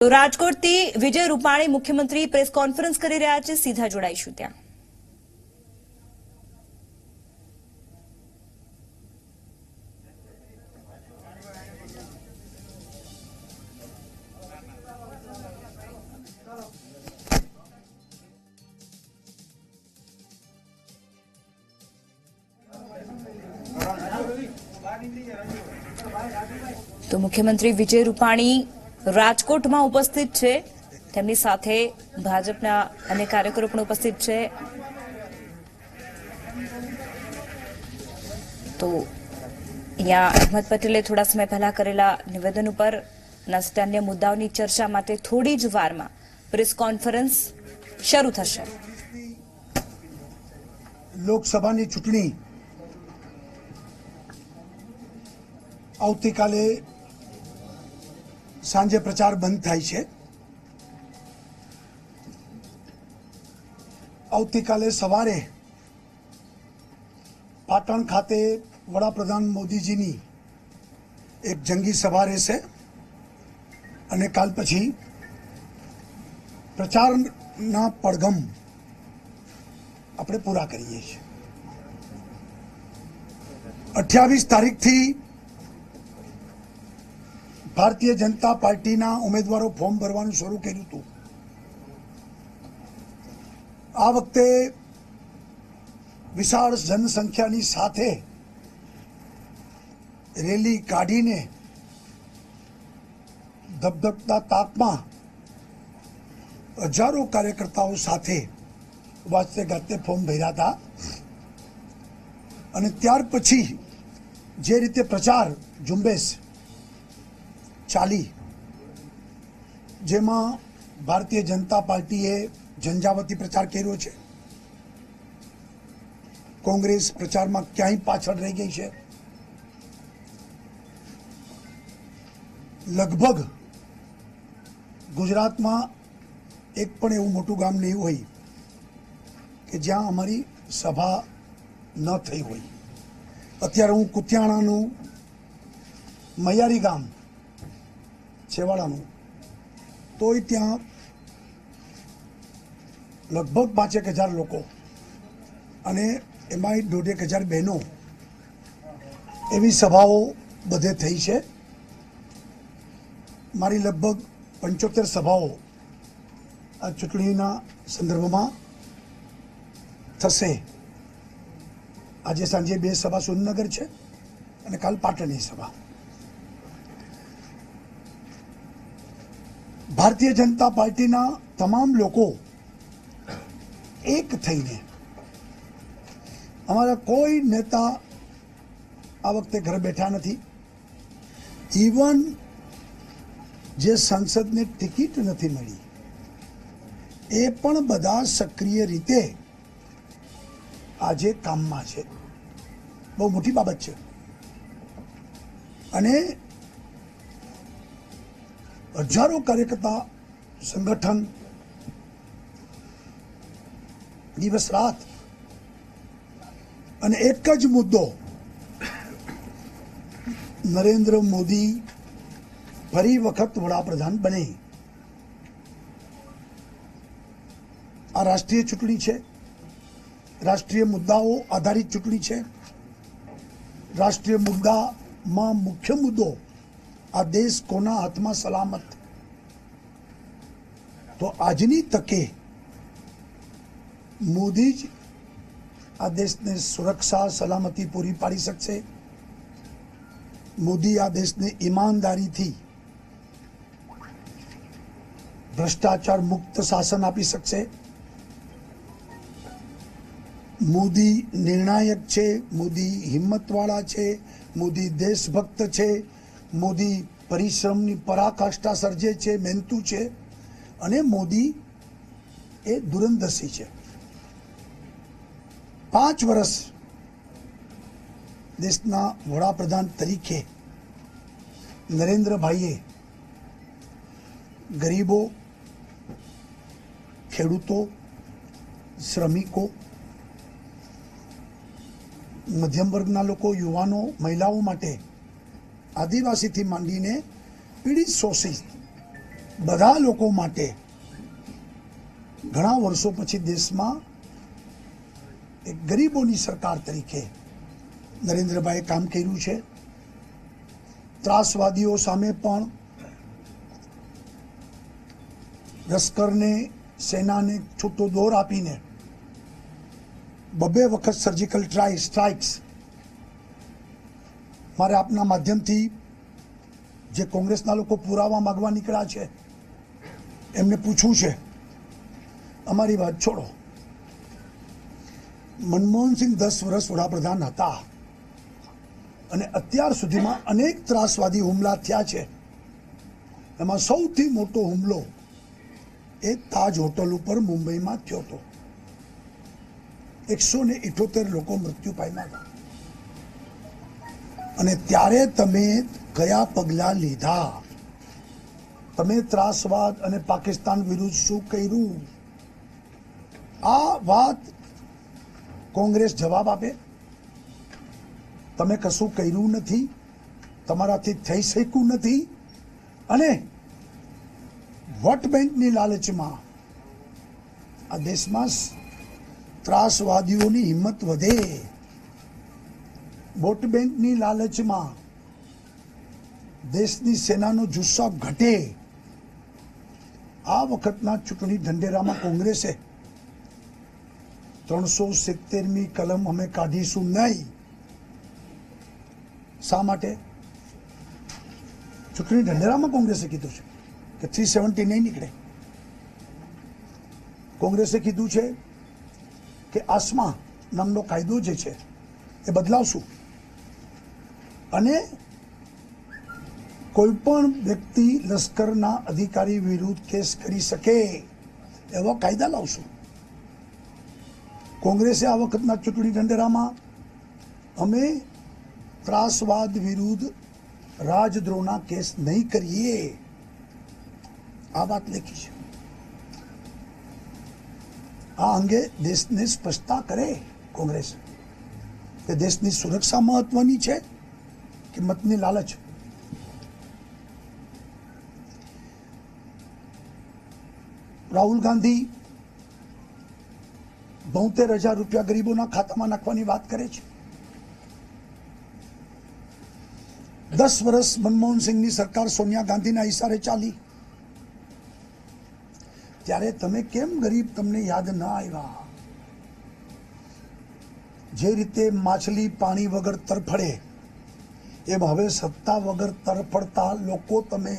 રાજકોટથી વિજય રૂપાણી મુખ્યમંત્રી press conference કરી રહ્યા છે. સીધા જોડાઈશું ત્યાં. તો મુખ્યમંત્રી વિજય રૂપાણી રાજકોટમાં ઉપસ્થિત છે. તેમની સાથે ભાજપના અને કાર્યકરો પણ ઉપસ્થિત છે. તો અહીંયા અહેમદ પટેલે થોડા સમય પહેલા કરેલા નિવેદન ઉપર અને અન્ય મુદ્દાઓની ચર્ચા માટે થોડી જ વારમાં પ્રેસ કોન્ફરન્સ શરૂ થશે. લોકસભાની ચૂંટણી આવતીકાલે સાંજે પ્રચાર બંધ થાય છે. આવતીકાલે સવારે પાટણ ખાતે વડાપ્રધાન મોદીજીની એક જંગી સભા રહેશે અને કાલ પછી પ્રચારના પડઘમ આપણે પૂરા કરીએ છીએ. અઠ્યાવીસ તારીખથી ભારતીય જનતા પાર્ટીના ઉમેદવારો ફોર્મ ભરવાનું શરૂ કર્યું હતું. આ વખતે વિશાળ જનસંખ્યાની સાથે રેલી કાઢીને ધબધબતા તાપમાં હજારો કાર્યકર્તાઓ સાથે વાંચતે ગાતે ફોર્મ ભર્યા હતા. અને ત્યાર પછી જે રીતે પ્રચાર, ઝુંબેશ ચાલી. જેમાં ભારતીય જનતા પાર્ટીએ ઝંઝાવતી પ્રચાર કર્યો છે. કોંગ્રેસ પ્રચારમાં ક્યાંય પાછળ રહી ગઈ છે. લગભગ ગુજરાતમાં એક પણ એવું મોટું ગામ નહીં હોય કે જ્યાં અમારી સભા ન થઈ હોય. અત્યારે હું કુતિયાણાનું મૈયારી ગામ છેવાડાનું. તોય ત્યાં લગભગ પાંચેક હજાર લોકો અને એમાંય દોઢેક હજાર બહેનો એવી સભાઓ બધે થઈ છે. મારી લગભગ પંચોતેર સભાઓ આ ચૂંટણીના સંદર્ભમાં થશે. આજે સાંજે બે સભા સુરેન્દ્રનગર છે અને કાલ પાટણની સભા. ભારતીય જનતા પાર્ટીના તમામ લોકો એક થઈને અમારા કોઈ નેતા આ વખતે ઘરે બેઠા નથી. ઇવન જે સંસદને ટિકિટ નથી મળી, એ પણ બધા સક્રિય રીતે આજે કામમાં છે. બહુ મોટી બાબત છે. અને હજારો કાર્યકર્તા સંગઠન દિવસ રાત અને એક જ મુદ્દો નરેન્દ્ર મોદી ફરી વખત વડાપ્રધાન બને. આ રાષ્ટ્રીય ચૂંટણી છે. રાષ્ટ્રીય મુદ્દાઓ આધારિત ચૂંટણી છે. રાષ્ટ્રીય મુદ્દામાં મુખ્ય મુદ્દો આ દેશ કોના હાથમાં સલામત? તો આજની તકે મોદી જ આ દેશને સુરક્ષા, સલામતી પૂરી પાડી શકશે. મોદી આ દેશને ઈમાનદારીથી ભ્રષ્ટાચાર મુક્ત શાસન આપી શકશે. મોદી નિર્ણાયક છે, મોદી હિંમતવાળા છે, મોદી દેશભક્ત છે મોદી પરિશ્રમની પરાકાષ્ઠા સર્જે છે, મહેનતુ છે અને મોદી એ દુરંદર્શી છે. પાંચ વર્ષ દેશના વડાપ્રધાન તરીકે નરેન્દ્રભાઈએ ગરીબો, ખેડૂતો, શ્રમિકો, મધ્યમ વર્ગના લોકો, યુવાનો, મહિલાઓ માટે આદિવાસીથી માંડીને પીડિત શોષિત બધા લોકો માટે ઘણા વર્ષો પછી દેશમાં એક ગરીબોની સરકાર તરીકે નરેન્દ્રભાઈએ કામ કર્યું છે. ત્રાસવાદીઓ સામે પણ લશ્કરને, સેનાને છૂટો દોર આપીને બબે વખત સર્જિકલ ટ્રાય સ્ટ્રાઇક્સ મારે આપના માધ્યમથી જે કોંગ્રેસના લોકો પુરાવા માગવા નીકળ્યા છે, એમને પૂછવું છે. અમારી વાત છોડો. મનમોહનસિંહ દસ વર્ષ વડાપ્રધાન હતા અને અત્યાર સુધીમાં અનેક ત્રાસવાદી હુમલા થયા છે. એમાં સૌથી મોટો હુમલો એ તાજ હોટલ ઉપર મુંબઈમાં થયો હતો. એકસો ને ઇઠોતેર લોકો મૃત્યુ પામ્યા હતા. અને ત્યારે તમે કયા પગલા લીધા? તમે ત્રાસવાદ અને પાકિસ્તાન વિરુદ્ધ શું કર્યું? આ વાત કોંગ્રેસ જવાબ આપે. તમે કશું કર્યું નથી, તમારાથી થઈ શક્યું નથી, અને વોટ બેંકની લાલચમાં આ દેશમાં ત્રાસવાદીઓની હિંમત વધે. વોટ બેંકની લાલચમાં દેશની સેનાનો જુસ્સો ઘટે. આ વખતના ચૂંટણી ઢંઢેરામાં કોંગ્રેસે ત્રણસો સિત્તેરમી કલમ અમે કાઢીશું નહીં. શા માટે? ચૂંટણી ઢંઢેરામાં કોંગ્રેસે કીધું છે કે થ્રી સેવન્ટી નહીં નીકળે. કોંગ્રેસે કીધું છે કે આસમા નામનો કાયદો જે છે એ બદલાવશું. અને કોઈ પણ વ્યક્તિ લશ્કરના અધિકારી વિરુદ્ધ કેસ કરી શકે, એવા કાયદા લાવશું. કોંગ્રેસે આ વખતના ચૂંટણી ઢંઢેરામાં અમે ત્રાસવાદ વિરુદ્ધ રાજદ્રોહના કેસ નહીં કરીએ. આ વાત લખી છે. આ અંગે દેશને સ્પષ્ટતા કરે કોંગ્રેસ કે દેશની સુરક્ષા મહત્વની છે. કે મતની લાલચ. રાહુલ ગાંધી બોતેર હજાર રૂપિયા ગરીબોના ખાતામાં નાખવાની વાત કરે છે. દસ વર્ષ મનમોહન સિંહની સરકાર સોનિયા ગાંધીના ઇશારે ચાલી. ત્યારે તમે કેમ ગરીબ તમને યાદ ન આવ્યા? જે રીતે માછલી પાણી વગર તરફડે એમ હવે સત્તા વગર તરફડતા લોકો તમે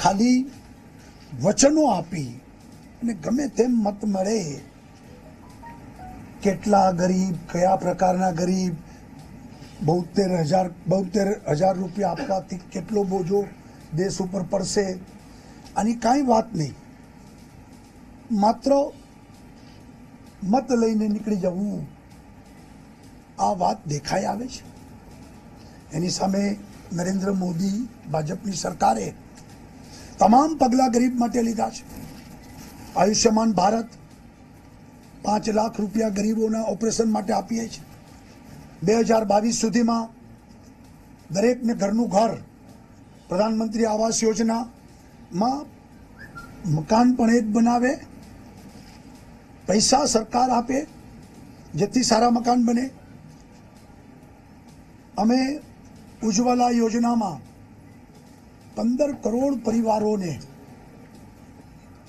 ખાલી વચનો આપી અને ગમે તેમ મત મળે, કેટલા ગરીબ, કયા પ્રકારના ગરીબ, બોતેર હજાર બોતેર હજાર રૂપિયા આપવાથી કેટલો બોજો દેશ ઉપર પડશે? આની કાંઈ વાત નહીં. માત્ર મત લઈને નીકળી જવું આ વાત દેખાઈ આવે છે. એની સામે નરેન્દ્ર મોદી ભાજપની સરકારે તમામ પગલાં ગરીબ માટે લીધા છે. આયુષ્યમાન ભારત પાંચ લાખ રૂપિયા ગરીબોના ઓપરેશન માટે આપીએ છીએ બે હજાર બાવીસ સુધીમાં દરેકને ઘરનું ઘર, પ્રધાનમંત્રી આવાસ યોજનામાં મકાન પણ એ જ બનાવે, પૈસા સરકાર આપે, જેથી સારા મકાન બને. અમે ઉજ્જવલા યોજનામાં પંદર કરોડ પરિવારોને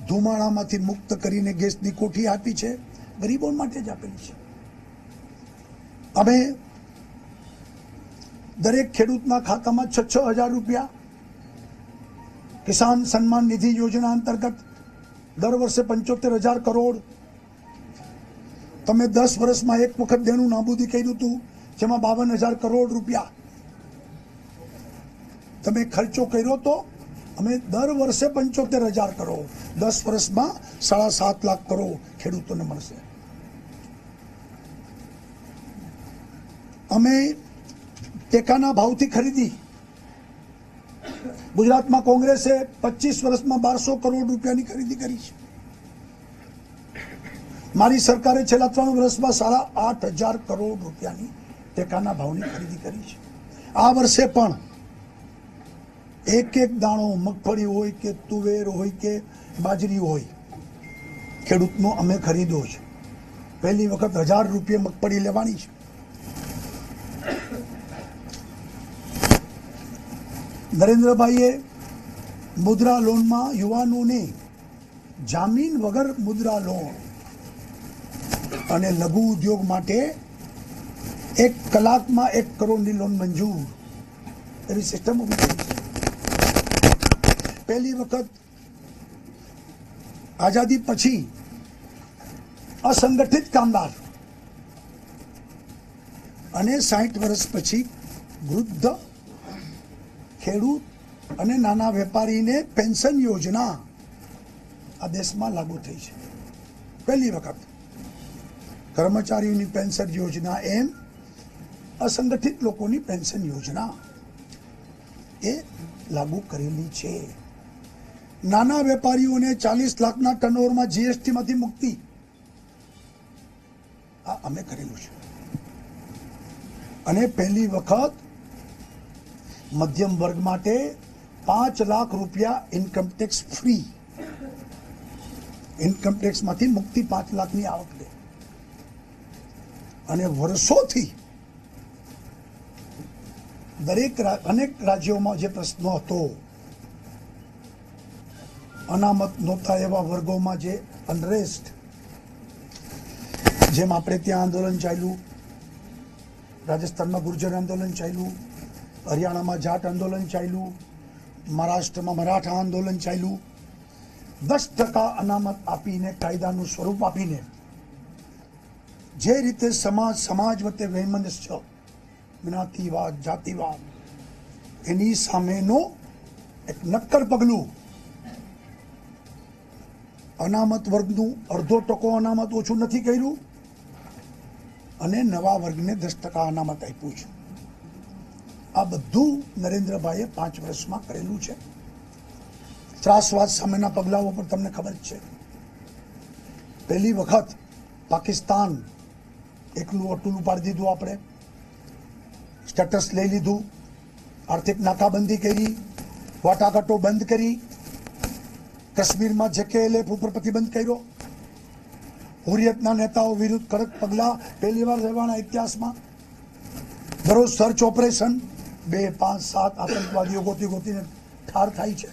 ધુમાડામાંથી મુક્ત કરીને ગેસની કોઠી આપી છે. ગરીબો માટે જ આપેલી છે. અમે દરેક ખેડૂતના ખાતામાં છ છ હજાર રૂપિયા કિસાન સન્માન નિધિ યોજના અંતર્ગત દર વર્ષે પંચોતેર હજાર કરોડ તમે દસ વર્ષમાં એક વખત દેણું નાબૂદી કર્યું હતું, જેમાં બાવન હજાર કરોડ રૂપિયા તમે ખર્ચો કર્યો તો અમે દર વર્ષે પંચોતેર હજાર કરોડ દસ વર્ષમાં સાડા સાત લાખ કરોડ ખેડૂતોને મળશે. અમે ટેકાના ભાવથી ખરીદી. ગુજરાતમાં કોંગ્રેસે પચીસ વર્ષમાં બારસો કરોડ રૂપિયાની ખરીદી કરી છે. મારી સરકારે છેલ્લા ત્રણ વર્ષમાં સાડા આઠ હજાર કરોડ રૂપિયાની ટેકાના ભાવની ખરીદી કરી છે. આ વર્ષે પણ એક એક દાણો મગફળી હોય કે તુવેર હોય કે બાજરી હોય, ખેડૂતનો અમે ખરીદ્યો છે. પહેલી વખત હજાર રૂપિયા મગફળી લેવાની છે. નરેન્દ્રભાઈએ મુદ્રા લોનમાં યુવાનોને જામીન વગર મુદ્રા લોન અને લઘુ ઉદ્યોગ માટે એક કલાકમાં એક કરોડની લોન મંજૂર. એવી સિસ્ટમ ઊભી પહેલી વખત આઝાદી પછી અસંગઠિત કામદાર અને સાઠ વર્ષ પછી વૃદ્ધ ખેડૂત અને નાના વેપારીને પેન્શન યોજના આ દેશમાં લાગુ થઈ છે. પહેલી વખત કર્મચારીઓની પેન્શન યોજના એમ અસંગઠિત લોકોની પેન્શન યોજના એ લાગુ કરેલી છે. નાના વેપારીઓને ચાલીસ લાખના ટર્નઓવરમાં જીએસટીમાંથી મુક્તિ. આ અમે કરેલું છે. અને પહેલી વખત મધ્યમ વર્ગ માટે પાંચ લાખ રૂપિયા ઇન્કમ ટેક્સ ફ્રી ઇન્કમ ટેક્સમાંથી મુક્તિ પાંચ લાખની આવક દે અને વર્ષોથી દરેક અનેક રાજ્યોમાં જે પ્રશ્નો હતો અનામત નહોતા એવા વર્ગોમાં જે અનરેસ્ટ જેમ આપણે ત્યાં આંદોલન ચાલ્યું, રાજસ્થાનમાં ગુર્જર આંદોલન ચાલ્યું, હરિયાણામાં જાટ આંદોલન ચાલ્યું, મહારાષ્ટ્રમાં મરાઠા આંદોલન ચાલ્યું, દસ ટકા અનામત આપીને, કાયદાનું સ્વરૂપ આપીને, જે રીતે સમાજ સમાજ વચ્ચે વૈમનસ્ય, જ્ઞાતિવાદ, જાતિવાદ, એની સામેનો એક નક્કર પગલું અનામત વર્ગનું અડધો ટકો અનામત ઓછું નથી કર્યું. અને નવા વર્ગને દસ ટકા અનામત આપ્યું છે. આ બધું નરેન્દ્રભાઈએ પાંચ વર્ષમાં કરેલું છે. ત્રાસવાદ સામેના પગલાઓ પર તમને ખબર જ છે. પહેલી વખત પાકિસ્તાન એકલું અટૂલું પાડી દીધું આપણે. સ્ટેટસ લઈ લીધું. આર્થિક નાકાબંધી કરી. વાટાઘાટો બંધ કરી. કાશ્મીરમાં જેકેએલએફ ઉપર પ્રતિબંધ કર્યો. હુરિયતના નેતાઓ વિરુદ્ધ કડક પગલા પહેલી વાર રહેવાના ઇતિહાસમાં. દરરોજ સર્ચ ઓપરેશન, બે, પાંચ, સાત આતંકવાદીઓ ગોતી ગોતીને ઠાર થાય છે.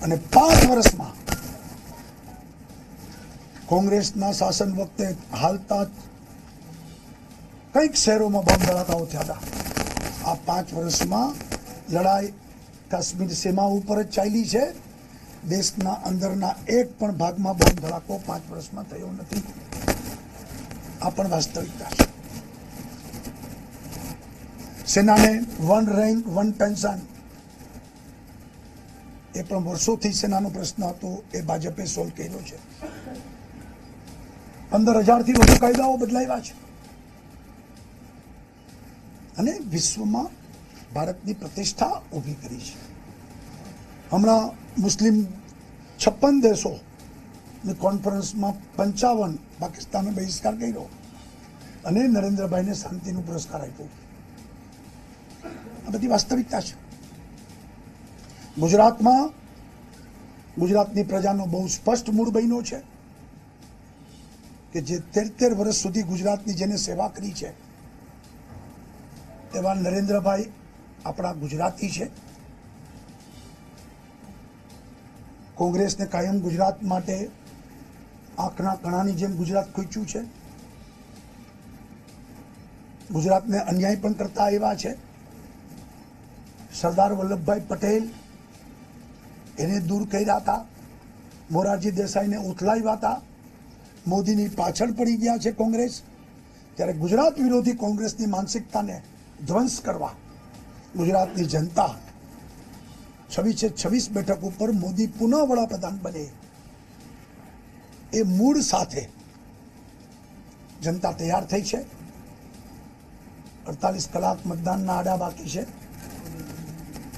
અને પાંચ વર્ષમાં કોંગ્રેસના શાસન વખતે હાલતા કંઈક શહેરોમાં બોમ્બ ધડાકાઓ થયા હતા. આ પાંચ વર્ષમાં લડાઈ કાશ્મીર સીમા ઉપર જ ચાલી છે. દેશના અંદરના એક પણ ભાગમાં બોમ્બ ધડાકો પાંચ વર્ષમાં થયો નથી. આ પણ વાસ્તવિકતા છે. સેનાને વન રેન્ક, વન પેન્શન એ પણ વર્ષોથી સેનાનો પ્રશ્ન હતો, એ ભાજપે સોલ્વ કર્યો છે. પંદર હજારથી વધુ કાયદાઓ બદલાવ્યા છે. અને વિશ્વમાં ભારતની પ્રતિષ્ઠા ઊભી કરી છે. હમણાં મુસ્લિમ છપ્પન દેશોની કોન્ફરન્સમાં પંચાવન પાકિસ્તાને બહિષ્કાર કર્યો અને નરેન્દ્રભાઈને શાંતિનો પુરસ્કાર આપ્યો. આ બધી વાસ્તવિકતા છે. ગુજરાતમાં ગુજરાતની પ્રજાનો બહુ સ્પષ્ટ મૂળ બન્યો છે કે જે તેર તેર વર્ષ સુધી ગુજરાતની જેને સેવા કરી છે, એવા નરેન્દ્રભાઈ આપણા ગુજરાતી છે. કોંગ્રેસને કાયમ ગુજરાત માટે આંખના કણાની જેમ ગુજરાત ખૂચ્યું છે. ગુજરાતને અન્યાય પણ કરતા આવ્યા છે. સરદાર વલ્લભભાઈ પટેલ એને દૂર કર્યા હતા. મોરારજી દેસાઈને ઉથલાવ્યા હતા. મોદીની પાછળ પડી ગયા છે કોંગ્રેસ. ત્યારે ગુજરાત વિરોધી કોંગ્રેસની માનસિકતાને ધ્વંસ કરવા ગુજરાતની જનતા છવ્વીસે છવ્વીસ બેઠક ઉપર મોદી પુનઃ વડાપ્રધાન બને. એ મૂળ સાથે જનતા તૈયાર થઈ છે. અડતાલીસ કલાક મતદાનના આડા બાકી છે.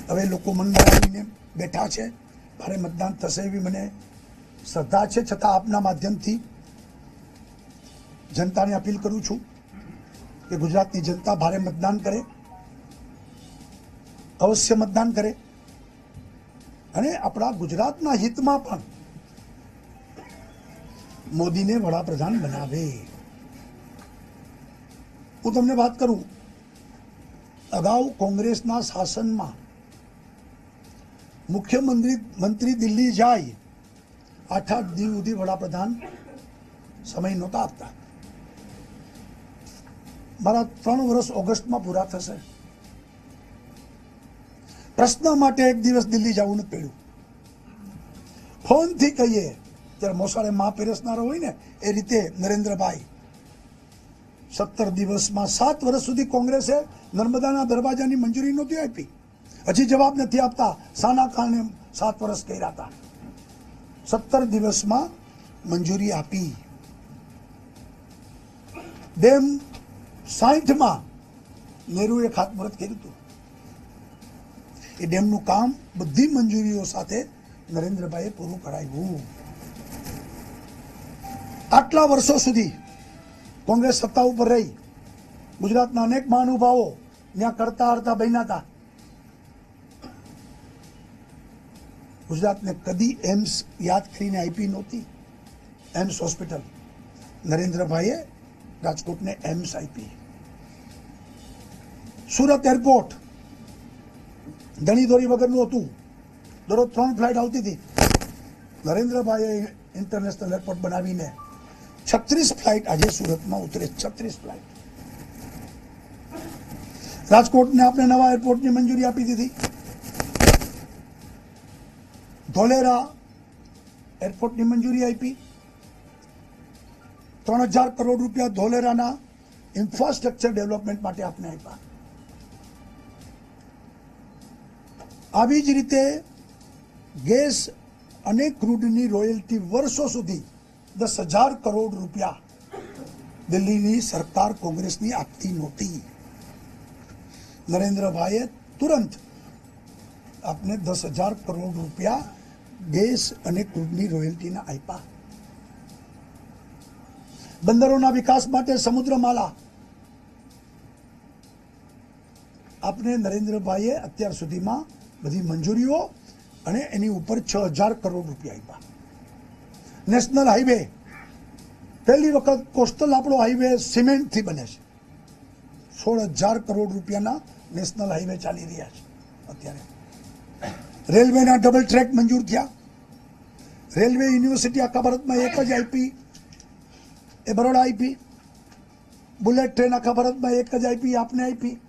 હવે લોકો મનમાં આવીને બેઠા છે. ભારે મતદાન થશે એવી મને શ્રદ્ધા છે. છતાં આપના માધ્યમથી જનતાને અપીલ કરું છું કે ગુજરાતની જનતા ભારે મતદાન કરે. અવશ્ય મતદાન કરે. અને આપણા ગુજરાતના હિતમાં પણ મોદીને વડાપ્રધાન બનાવે. હું તમને વાત કરું, અગાઉ કોંગ્રેસના શાસનમાં મુખ્યમંત્રી મંત્રી દિલ્હી જાય, આઠ આઠ દિવસ સુધી વડાપ્રધાન સમય નહોતા આપતા. મારા ત્રણ વર્ષ ઓગસ્ટમાં પૂરા થશે. પ્રશ્ન માટે એક દિવસ દિલ્હી જવું નથી પડ્યું. ફોનથી કહીએ, ત્યારે મોસાળે માં પીરસનારો હોય ને, એ રીતે નરેન્દ્રભાઈ, સત્તર દિવસમાં સાત વર્ષ સુધી કોંગ્રેસે નર્મદાના દરવાજાની મંજૂરી નહોતી આપી. હજી જવાબ નથી આપતા સાના કારણે સાત વર્ષ કર્યા હતા. સત્તર દિવસમાં મંજૂરી આપી. ડેમ સાઠમાં નેહરુએ ખાતમુહૂર્ત કર્યું હતું. એ ડેમનું કામ બધી મંજૂરીઓ સાથે નરેન્દ્રભાઈએ પૂરું કરાવ્યું. આટલા વર્ષો સુધી કોંગ્રેસ સત્તા ઉપર રહી, ગુજરાતના અનેક મહાનુભાવો ત્યાં કરતા હરતા બન્યા હતા. ગુજરાતને કદી એમ્સ યાદ કરીને આપી નહોતી. AIIMS hospital. નરેન્દ્રભાઈએ રાજકોટને એમ્સ આપી. સુરત એરપોર્ટ. ધણી ધોરી વગરનું હતું. દરરોજ ત્રણ ફ્લાઇટ આવતી હતી. નરેન્દ્રભાઈએ ઇન્ટરનેશનલ એરપોર્ટ બનાવીને છત્રીસ ફ્લાઇટ આજે સુરતમાં ઉતરે છત્રીસ ફ્લાઇટ રાજકોટને આપણે નવા એરપોર્ટની મંજૂરી આપી દીધી. ધોલેરા એરપોર્ટની મંજૂરી આપી. ત્રણ હજાર કરોડ રૂપિયા ધોલેરાના ઇન્ફ્રાસ્ટ્રક્ચર ડેવલપમેન્ટ માટે આપને આપ્યા. આવી જ રીતે ગેસ અને ક્રૂડની રોયલ્ટી વર્ષો સુધી દસ હજાર કરોડ રૂપિયા દિલ્હીની સરકાર કોંગ્રેસની આપતી નહોતી. નરેન્દ્રભાઈએ તુરંત આપને દસ હજાર કરોડ રૂપિયા ગેસ અને ક્રૂડની રોયલ્ટીના આપ્યા. બંદરોના વિકાસ માટે સમુદ્રમાલા. આપને નરેન્દ્રભાઈએ અત્યાર સુધીમાં બધી મંજૂરીઓ અને એની ઉપર છ હજાર કરોડ રૂપિયા આપ્યા. National highway. પહેલી વખત કોસ્ટલ આપણો હાઈવે સિમેન્ટથી બને છે. સોળ હજાર કરોડ રૂપિયાના નેશનલ હાઈવે ચાલી રહ્યા છે અત્યારે. રેલવેના ડબલ ટ્રેક મંજૂર થયા. રેલવે યુનિવર્સિટી આખા ભારતમાં એક જ આઈપી. એ બરોડા આઈપી. બુલેટ ટ્રેન આખા ભારતમાં એક જ આઈપી, આપને આપી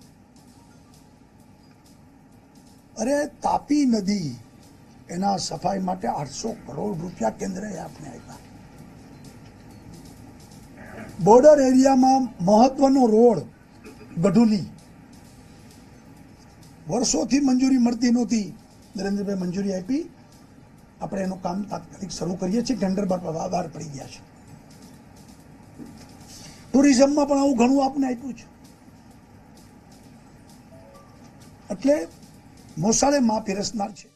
અરે તાપી નદી, એના સફાઈ માટે આઠસો કરોડ રૂપિયા કેન્દ્રએ આપને આપ્યા. બોર્ડર એરિયામાં મહત્વનો રોડ, ગઢુલી. વર્ષોથી મંજૂરી મળતી નહોતી. નરેન્દ્રભાઈ મંજૂરી આપી. આપણે એનું કામ તાત્કાલિક શરૂ કરીએ છીએ. ટેન્ડર બહાર પડી ગયા છે. ટુરિઝમમાં પણ આવું ઘણું આપને આપ્યું છે. એટલે મોસાળે માં પીરસનાર છે.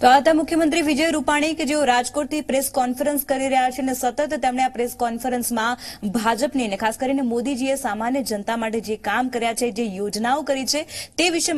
તો આ હતા મુખ્યમંત્રી વિજય રૂપાણી કે જેઓ રાજકોટથી પ્રેસ કોન્ફરન્સ કરી રહ્યા છે અને સતત તેમણે આ પ્રેસ કોન્ફરન્સમાં ભાજપની અને ખાસ કરીને મોદીજીએ સામાન્ય જનતા માટે જે કામ કર્યા છે, જે યોજનાઓ કરી છે, તે વિશે